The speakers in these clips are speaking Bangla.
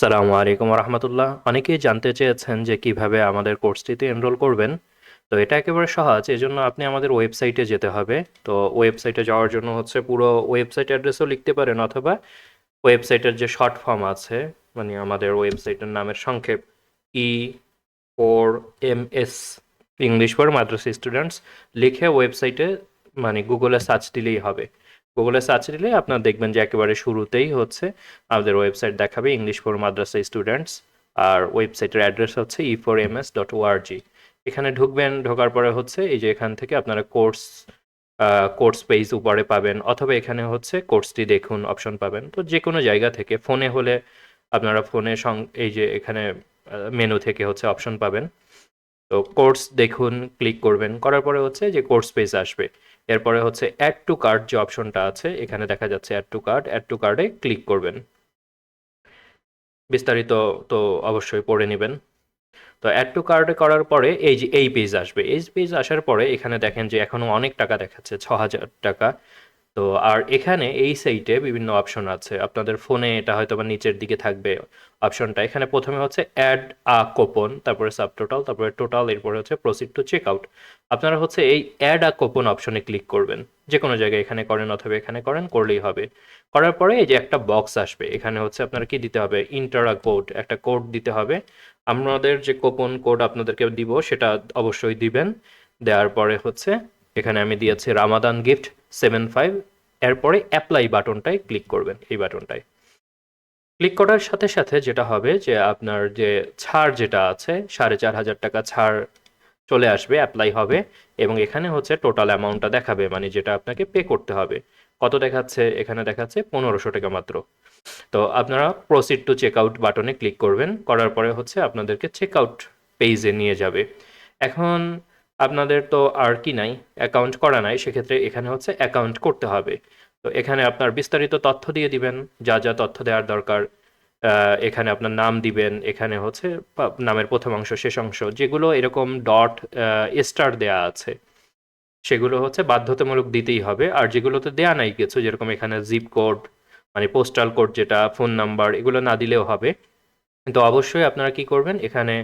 সালামু আলাইকুম রহমতুল্লাহ অনেকেই জানতে চেয়েছেন যে কীভাবে আমাদের কোর্সটিতে এনরোল করবেন। তো এটা একেবারে সহজ, এজন্য আপনি আমাদের ওয়েবসাইটে যেতে হবে। তো ওয়েবসাইটে যাওয়ার জন্য হচ্ছে পুরো ওয়েবসাইট অ্যাড্রেসও লিখতে পারেন, অথবা ওয়েবসাইটের যে শর্ট ফর্ম আছে মানে আমাদের ওয়েবসাইটের নামের সংক্ষেপ E four M S English for madrasa students, লিখে ওয়েবসাইটে মানে গুগলে সার্চ দিলেই হবে। গুগলে সার্চ দিলে আপনার দেখবেন যে একেবারে শুরুতেই হচ্ছে, আমাদের ওয়েবসাইট দেখাবে ইংলিশ ফর মাদ্রাসা স্টুডেন্টস আর ওয়েবসাইটের অ্যাড্রেস হচ্ছে E four M S dot ORG এখানে ঢুকবেন, ঢোকার পরে হচ্ছে এই যে এখান থেকে আপনারা কোর্স কোর্স পেজ উপরে পাবেন, অথবা এখানে হচ্ছে কোর্সটি দেখুন অপশন পাবেন। তো যে কোনো জায়গা থেকে ফোনে হলে আপনারা ফোনে সং এই যে এখানে মেনু থেকে হচ্ছে অপশন পাবেন। তো কোর্স দেখুন ক্লিক করবেন, করার পরে হচ্ছে যে কোর্স পেজ আসবে। এরপরে হচ্ছে অ্যাড টু কার্ড যে অপশনটা আছে, এখানে দেখা যাচ্ছে add to card add to কার্ডে ক্লিক করবেন। বিস্তারিত তো অবশ্যই পড়ে নেবেন। তো অ্যাড টু কার্ডে করার পরে এই যে, এই পেজ আসবে। এই পেজ আসার পরে এখানে দেখেন যে এখনও অনেক টাকা দেখাচ্ছে ছ হাজার টাকা। তো আর এখানে এই সাইটে বিভিন্ন অপশন আছে। আপনাদের ফোনে এটা হয়তো বা নিচের দিকে থাকবে অপশনটা এখানে প্রথমে হচ্ছে অ্যাড আ কোপন তারপরে সাব টোটাল তারপরে টোটাল এরপরে হচ্ছে প্রসিড টু চেক আউট আপনারা হচ্ছে এই অ্যাড আ কোপন অপশনে ক্লিক করবেন। যে কোনো জায়গায় এখানে করেন অথবা এখানে করেন, করলেই হবে। করার পরে এই যে একটা বক্স আসবে, এখানে হচ্ছে আপনারা কি দিতে হবে? ইন্টার ইন্টারা কোড একটা কোড দিতে হবে। আমাদের যে কোপন কোড আপনাদেরকে দিব, সেটা অবশ্যই দিবেন। দেওয়ার পরে হচ্ছে, এখানে আমি দিয়েছি রামাদান গিফট সেভেন ফাইভ এরপরে অ্যাপ্লাই বাটনটায় ক্লিক করবেন, এই বাটনটায়। ক্লিক করার সাথে সাথে যেটা হবে যে আপনার যে ছাড় যেটা আছে, সাড়ে চার হাজার টাকা ছাড় চলে আসবে অ্যাপ্লাই হবে, এবং এখানে হচ্ছে টোটাল অ্যামাউন্টটা দেখাবে মানে যেটা আপনাকে পে করতে হবে। কত দেখাচ্ছে? এখানে দেখাচ্ছে পনেরোশো টাকা মাত্র। তো আপনারা প্রসিড টু চেক আউট বাটনে ক্লিক করবেন, করার পরে হচ্ছে আপনাদেরকে চেক আউট পেজে নিয়ে যাবে। এখন আপনাদের তো আর কি নাই অ্যাকাউন্ট করা নাই, সেক্ষেত্রে এখানে হচ্ছে অ্যাকাউন্ট করতে হবে। তো এখানে আপনার বিস্তারিত তথ্য দিয়ে দিবেন, যা যা তথ্য দেওয়ার দরকার এখানে আপনার নাম দিবেন, এখানে হচ্ছে নামের প্রথম অংশ, শেষ অংশ, যেগুলো এরকম ডট স্টার দেয়া আছে, সেগুলো হচ্ছে বাধ্যতামূলক দিতেই হবে। আর যেগুলোতে দেয়া নাই কিছু, যেরকম এখানে জিপ কোড মানে পোস্টাল কোড যেটা ফোন নাম্বার এগুলো না দিলেও হবে। কিন্তু অবশ্যই আপনারা কি করবেন, এখানে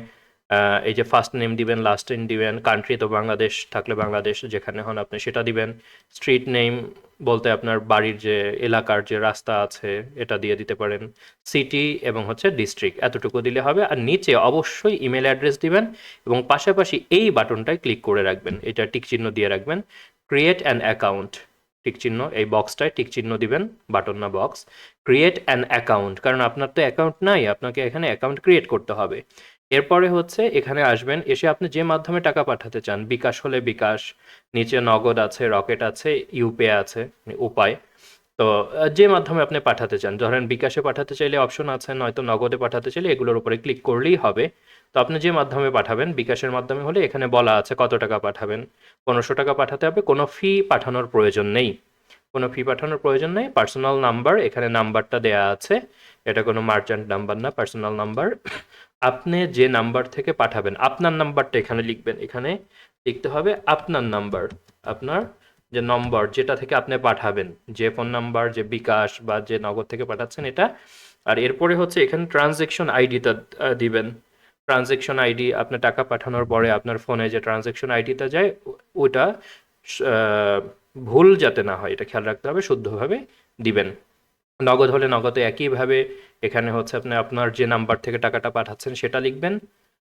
এই যে ফার্স্ট নেম দিবেন লাস্ট নেম দিবেন কান্ট্রি তো বাংলাদেশ, থাকলে বাংলাদেশ, যেখানে হন আপনি সেটা দিবেন। স্ট্রিট নেম বলতে আপনার বাড়ির যে এলাকার যে রাস্তা আছে, এটা দিয়ে দিতে পারেন। সিটি এবং হচ্ছে ডিস্ট্রিক্ট এতটুকু দিলে হবে। আর নিচে অবশ্যই ইমেল অ্যাড্রেস দিবেন এবং পাশাপাশি এই বাটনটায় ক্লিক করে রাখবেন। এটা টিক চিহ্ন দিয়ে রাখবেন। ক্রিয়েট অ্যান অ্যাকাউন্ট টিক চিহ্ন, এই বক্সটায় টিক চিহ্ন দিবেন বাটন না বক্স ক্রিয়েট অ্যান অ্যাকাউন্ট কারণ আপনার তো অ্যাকাউন্ট নাই, আপনাকে এখানে অ্যাকাউন্ট ক্রিয়েট করতে হবে। এরপরে হচ্ছে এখানে আসবেন, এসে আপনি যে মাধ্যমে টাকা পাঠাতে চান, বিকাশ হলে বিকাশ, নিচে নগদ আছে, রকেট আছে, ইউপে আছে, উপায়। তো যে মাধ্যমে আপনি পাঠাতে চান, ধরেন বিকাশে পাঠাতে চাইলে অপশন আছে, নয়তো নগদে পাঠাতে চাইলে এগুলোর উপরে ক্লিক করলেই হবে। তো আপনি যে মাধ্যমে পাঠাবেন, বিকাশের মাধ্যমে হলে এখানে বলা আছে কত টাকা পাঠাবেন, পনেরোশো টাকা পাঠাতে হবে, কোনো ফি পাঠানোর প্রয়োজন নেই। কোনো ফি পাঠানোর প্রয়োজন নেই পার্সোনাল নাম্বার এখানে নাম্বারটা দেয়া আছে, এটা কোনো মার্চেন্ট নাম্বার না পার্সোনাল নাম্বার আপনি যে নাম্বার থেকে পাঠাবেন, আপনার নাম্বারটা এখানে লিখবেন। এখানে লিখতে হবে আপনার নাম্বার, আপনার যে নম্বর যেটা থেকে আপনি পাঠাবেন, যে ফোন নাম্বার, যে বিকাশ বা যে নগদ থেকে পাঠাচ্ছেন এটা। আর এরপরে হচ্ছে এখানে ট্রানজেকশন আইডিটা দিবেন। ট্রানজেকশন আইডি আপনি টাকা পাঠানোর পরে আপনার ফোনে যে ট্রানজেকশন আইডিটা যায় ওটা ভুল যাতে না হয়, এটা খেয়াল রাখতে হবে, শুদ্ধভাবে দিবেন। নগদ হলে নগদে একইভাবে এখানে হচ্ছে আপনি আপনার যে নাম্বার থেকে টাকাটা পাঠাচ্ছেন সেটা লিখবেন।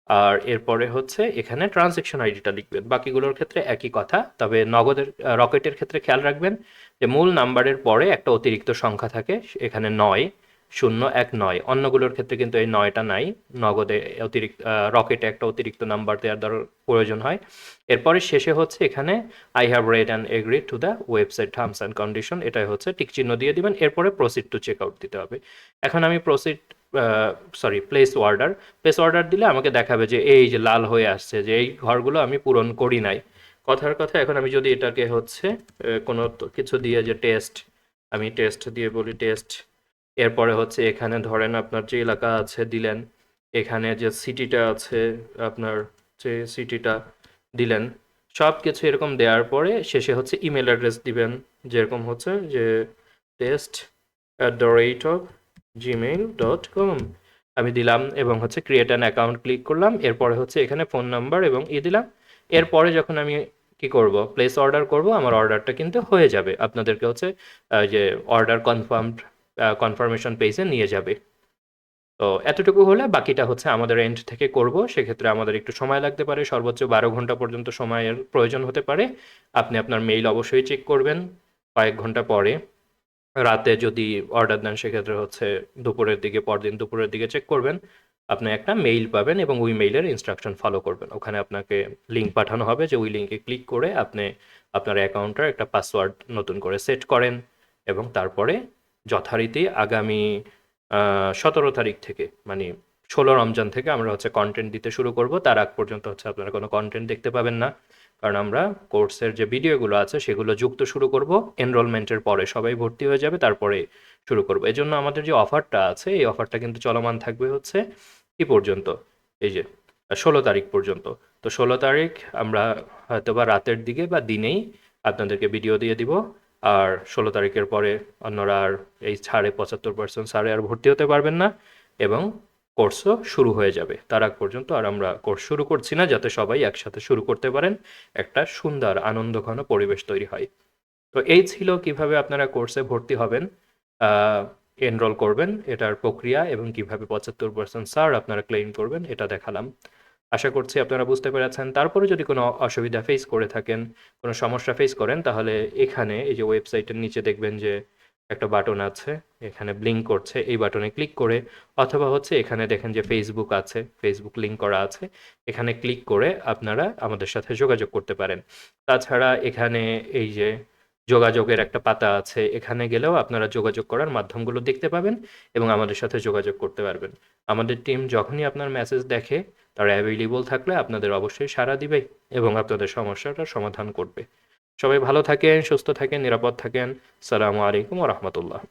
আর এরপরে হচ্ছে এখানে ট্রানজেকশন আইডিটা লিখবেন। বাকিগুলোর ক্ষেত্রে একই কথা, তবে নগদের রকেটের ক্ষেত্রে খেয়াল রাখবেন যে মূল নাম্বারের পরে একটা অতিরিক্ত সংখ্যা থাকে, এখানে নয়। শূন্য এক নয়। অন্যগুলোর ক্ষেত্রে কিন্তু এই নয়টা নাই। নগদে অতিরিক্ত রকেটে একটা অতিরিক্ত নাম্বার দেওয়ার দর- প্রয়োজন হয়। এরপরে শেষে হচ্ছে এখানে I have read and agree to the website terms and condition এটাই হচ্ছে টিক চিহ্ন দিয়ে দিবেন। এরপরে প্রসিড টু চেক আউট দিতে হবে। এখন আমি proceed sorry place order place order দিলে আমাকে দেখাবে যে এই যে লাল হয়ে আসছে, যে এই ঘরগুলো আমি পূরণ করি নাই। কথার কথা, এখন আমি যদি এটাকে হচ্ছে কোনো কিছু দিয়ে যে টেস্ট আমি টেস্ট দিয়ে বলি টেস্ট এরপরে হচ্ছে এখানে ধরেন আপনার যে এলাকা আছে দিলেন, এখানে যে সিটিটা আছে আপনার যে সিটিটা দিলেন সব কিছু এরকম দেওয়ার পরে শেষে হচ্ছে ইমেল অ্যাড্রেস দিবেন, যেরকম হচ্ছে যে test at the rate of Gmail dot com আমি দিলাম এবং হচ্ছে ক্রিয়েট অ্যান অ্যাকাউন্ট ক্লিক করলাম, এরপরে হচ্ছে এখানে ফোন নাম্বার এবং ই দিলাম। এরপরে যখন আমি কি করব প্লেস অর্ডার করব, আমার অর্ডারটা কিন্তু হয়ে যাবে। আপনাদেরকে হচ্ছে যে অর্ডার কনফার্ম কনফার্মেশন পেজে নিয়ে যাবে। তো এতটুকু হলে বাকিটা হচ্ছে আমাদের এন্ড থেকে করব। সেক্ষেত্রে আমাদের একটু সময় লাগতে পারে। সর্বোচ্চ বারো ঘণ্টা পর্যন্ত সময়ের প্রয়োজন হতে পারে। আপনি আপনার মেইল অবশ্যই চেক করবেন কয়েক ঘণ্টা পরে। রাতে যদি অর্ডার দেন, সেক্ষেত্রে হচ্ছে দুপুরের দিকে, পরদিন দুপুরের দিকে চেক করবেন। আপনি একটা মেইল পাবেন এবং ওই মেইলের ইনস্ট্রাকশন ফলো করবেন। ওখানে আপনাকে লিঙ্ক পাঠানো হবে যে ওই লিঙ্কে ক্লিক করে আপনি আপনার অ্যাকাউন্টের একটা পাসওয়ার্ড নতুন করে সেট করেন এবং তারপরে যথারীতি আগামী সতেরো তারিখ থেকে মানে ষোলো রমজান থেকে আমরা হচ্ছে কন্টেন্ট দিতে শুরু করব। তার আগ পর্যন্ত হচ্ছে আপনারা কোনো কন্টেন্ট দেখতে পাবেন না। কারণ আমরা কোর্সের যে ভিডিওগুলো আছে সেগুলো যুক্ত শুরু করব। এনরোলমেন্টের পরে সবাই ভর্তি হয়ে যাবে, তারপরে শুরু করব। এজন্য আমাদের যে অফারটা আছে, এই অফারটা কিন্তু চলমান থাকবে হচ্ছে কি পর্যন্ত। এই যে, ষোলো তারিখ পর্যন্ত। তো ষোলো তারিখ আমরা হয়তো বা রাতের দিকে বা দিনেই আপনাদেরকে ভিডিও দিয়ে দিব। আর ষোলো তারিখের পরে অন্যরা আর এই ছাড়ে পঁচাত্তর পার্সেন্ট ছাড়ে আর ভর্তি হতে পারবেন না এবং কোর্সও শুরু হয়ে যাবে। তার আগ পর্যন্ত আর আমরা কোর্স শুরু করছি না, যাতে সবাই একসাথে শুরু করতে পারেন। একটা সুন্দর, আনন্দঘন পরিবেশ তৈরি হয়। তো এই ছিল কীভাবে আপনারা কোর্সে ভর্তি হবেন এনরোল করবেন, এটার প্রক্রিয়া এবং কীভাবে পঁচাত্তর পার্সেন্ট স্যার আপনারা ক্লেম করবেন, এটা দেখালাম। আশা করছি আপনারা বুঝতে পেরেছেন। তারপরে যদি কোনো অসুবিধা ফেস করে থাকেন, কোনো সমস্যা ফেস করেন, তাহলে এখানে এই যে ওয়েবসাইটের নিচে দেখবেন যে একটা বাটন আছে, এখানে ব্লিঙ্ক করছে, এই বাটনে ক্লিক করে অথবা হচ্ছে এখানে দেখেন যে ফেসবুক আছে ফেসবুক লিঙ্ক করা আছে, এখানে ক্লিক করে আপনারা আমাদের সাথে যোগাযোগ করতে পারেন। তাছাড়া এখানে এই যে যোগাযোগের একটা পাতা আছে। এখানে গেলেও আপনারা যোগাযোগ করার মাধ্যমগুলো দেখতে পাবেন এবং আমাদের সাথে যোগাযোগ করতে পারবেন। আমাদের টিম যখনই আপনার মেসেজ দেখে, তারা অ্যাভেলেবল থাকলে আপনাদের অবশ্যই সাড়া দিবে এবং আপনাদের সমস্যাটা সমাধান করবে। সবাই ভালো থাকেন, সুস্থ থাকেন, নিরাপদ থাকেন। সালামু আলাইকুম রহমতুল্লাহ।